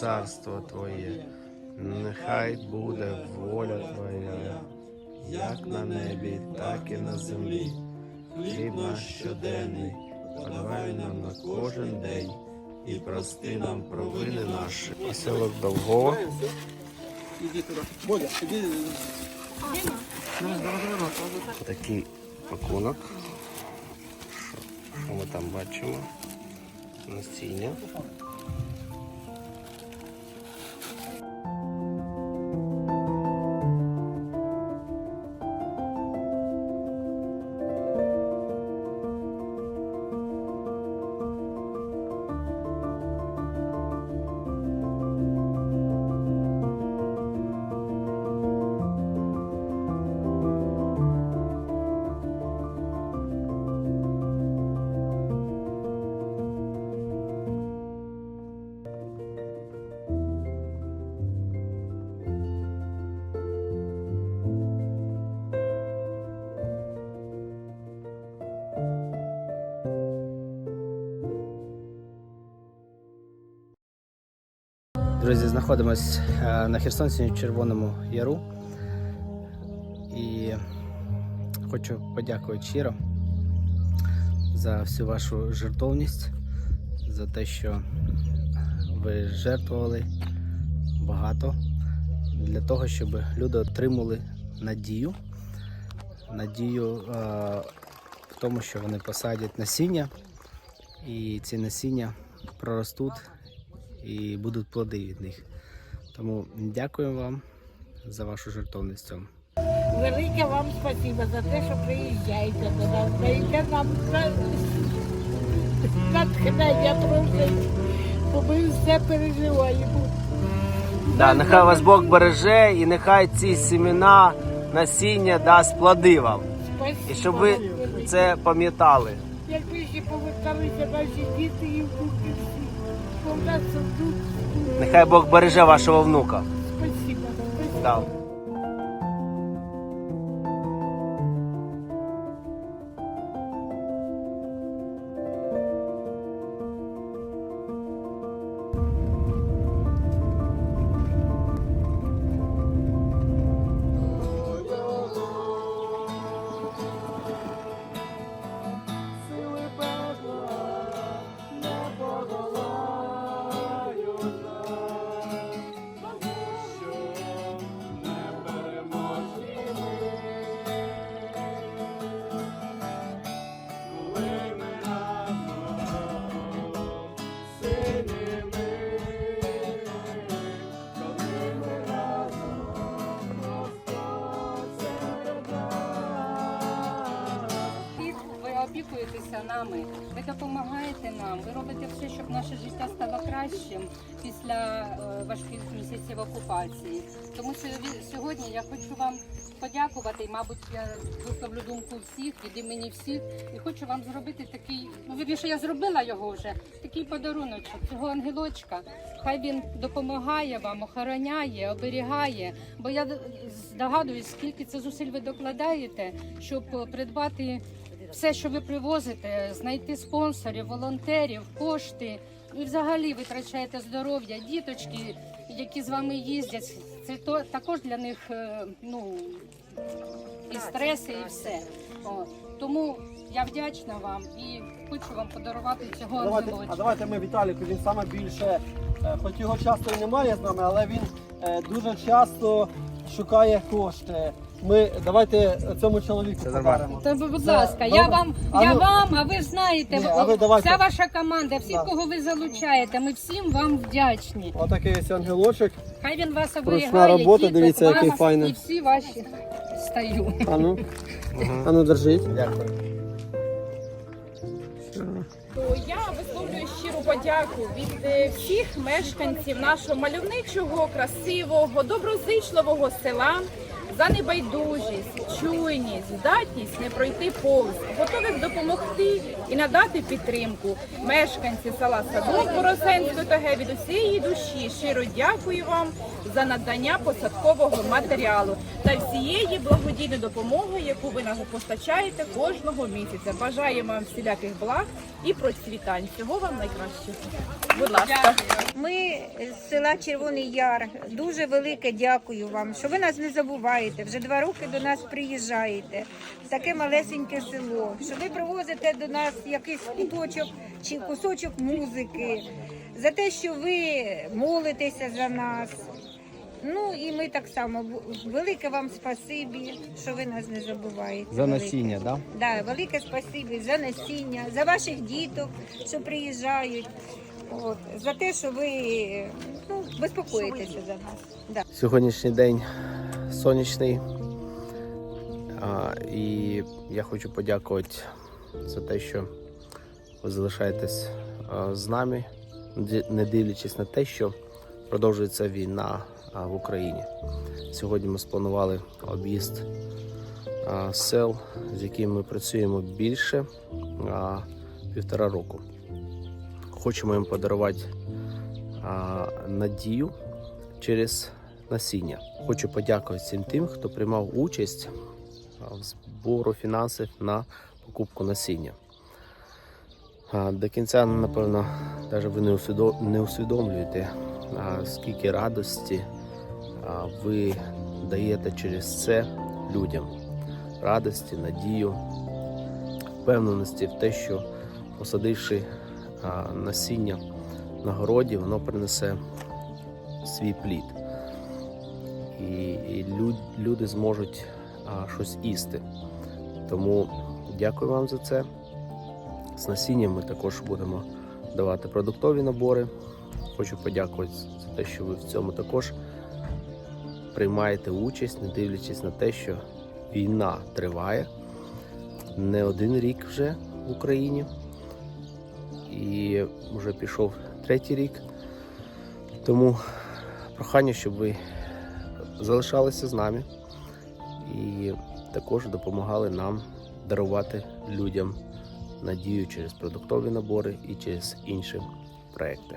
царство Твоє, нехай буде воля Твоя, як на небі, так і на землі. Хліб наш щоденний, подавай нам на кожен день і прости нам провини наші. Поселок Довгова. Іди. Такий пакунок. Що ми там бачимо? Насіння. Друзі, знаходимось е, на Херсонщині в Червоному Яру. І хочу подякувати щиро за всю вашу жертовність, за те, що ви жертвували багато для того, щоб люди отримали надію. Надію е, в тому, що вони посадять насіння, і ці насіння проростуть і будуть плоди від них. Тому дякую вам за вашу жертовність. Велике вам спасибо за те, що приїжджаєте до нас, даєте нам натхнення прожити, бо ми все переживаємо. Да, нехай вас Бог береже і нехай ці семена, насіння дасть плоди вам. Спасибо І щоб ви це пам'ятали. Якби ще поверталися наші діти і внуки Нехай Бог береже вашого внука. спасибо, спасибо. Да. Опікуєтеся нами, ви допомагаєте нам, ви робите все, щоб наше життя стало кращим після е, важких місяців окупації. Тому сьогодні- сьогодні я хочу вам подякувати, і, мабуть, я висловлю думку всіх від імені всіх, і хочу вам зробити такий, ну вірніше, я зробила його вже, такий подаруночок цього ангелочка. Хай він допомагає вам, охороняє, оберігає. Бо я здогадуюсь, скільки це зусиль ви докладаєте, щоб е, придбати все, що ви привозите, знайти спонсорів, волонтерів, кошти. І взагалі витрачаєте здоров'я, діточки, які з вами їздять. Це то також для них е, ну і стреси, і все. О, тому я вдячна вам і хочу вам подарувати цього Давайте, а давайте ми Віталіку, він саме більше, е, хоч його часто і немає з нами, але він е, дуже часто шукає кошти. Ми давайте цьому чоловіку Це подаримо. Та будь ласка, я добре? вам, А я ну- вам, а ви знаєте, Ні, а ви давайте. вся ваша команда, всіх, Да. кого ви залучаєте, ми всім вам вдячні. Отакий ось ангелочок. Хай він вас оберігає, робота, діток, дивіться, вас який файний. І всі ваші стаю. Ану, ану держіть. Дякую. То я висловлюю щиру подяку від е, всіх мешканців нашого мальовничого, красивого, доброзичливого села за небайдужість, чуйність, здатність не пройти повз, готових допомогти і надати підтримку. Мешканці села Садок Боросенської ТГ від усієї душі щиро дякую вам за надання посадкового матеріалу та всієї благодійної допомоги, яку ви нам постачаєте кожного місяця. Бажаємо вам всіляких благ і процвітань. Всього вам найкращого. Будь ласка. Ми з села Червоний Яр. Дуже велике дякую вам, що ви нас не забуваєте. Вже два роки до нас приїжджаєте. Таке малесеньке село. Що ви привозите до нас якийсь куточок чи кусочок музики, за те, що ви молитеся за нас. Ну і ми так само. Велике вам спасибі, що ви нас не забуваєте. За насіння, да? Да, велике спасибі за насіння, за ваших діток, що приїжджають. От, за те, що ви ну, безпокоїтеся за нас. Да. Сьогоднішній день сонячний. А, і я хочу подякувати за те, що ви залишаєтесь а, з нами, не дивлячись на те, що продовжується війна в Україні. Сьогодні ми спланували об'їзд сел, з якими ми працюємо більше півтора року. Хочемо їм подарувати надію через насіння. Хочу подякувати всім тим, хто приймав участь в збору фінансів на покупку насіння. До кінця, напевно, навіть ви не усвідомлюєте, скільки радості ви даєте через це людям. Радості, надію, впевненості в те, що посадивши насіння на городі, воно принесе свій плід. І, люди зможуть щось їсти. Тому дякую вам за це. З насінням ми також будемо давати продуктові набори. Хочу подякувати за те, що ви в цьому також приймаєте участь, не дивлячись на те, що війна триває не один рік вже в Україні. І вже пішов третій рік. Тому прохання, щоб ви залишалися з нами і також допомагали нам дарувати людям надію через продуктові набори і через інші проекти.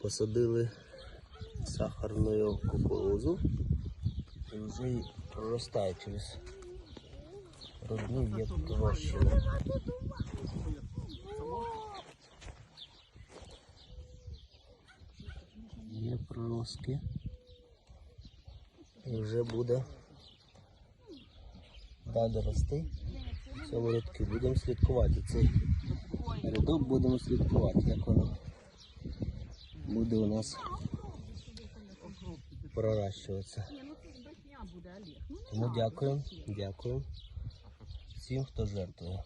Посадили сахарну кукурузу і вже й проростає через родну є трощина. Є проростки. І вже буде далі рости. Цьому рядку будемо слідкувати. Цей рядок будемо слідкувати, як воно буде у нас проращуватися. Тому дякую, дякую всім, хто жертвує.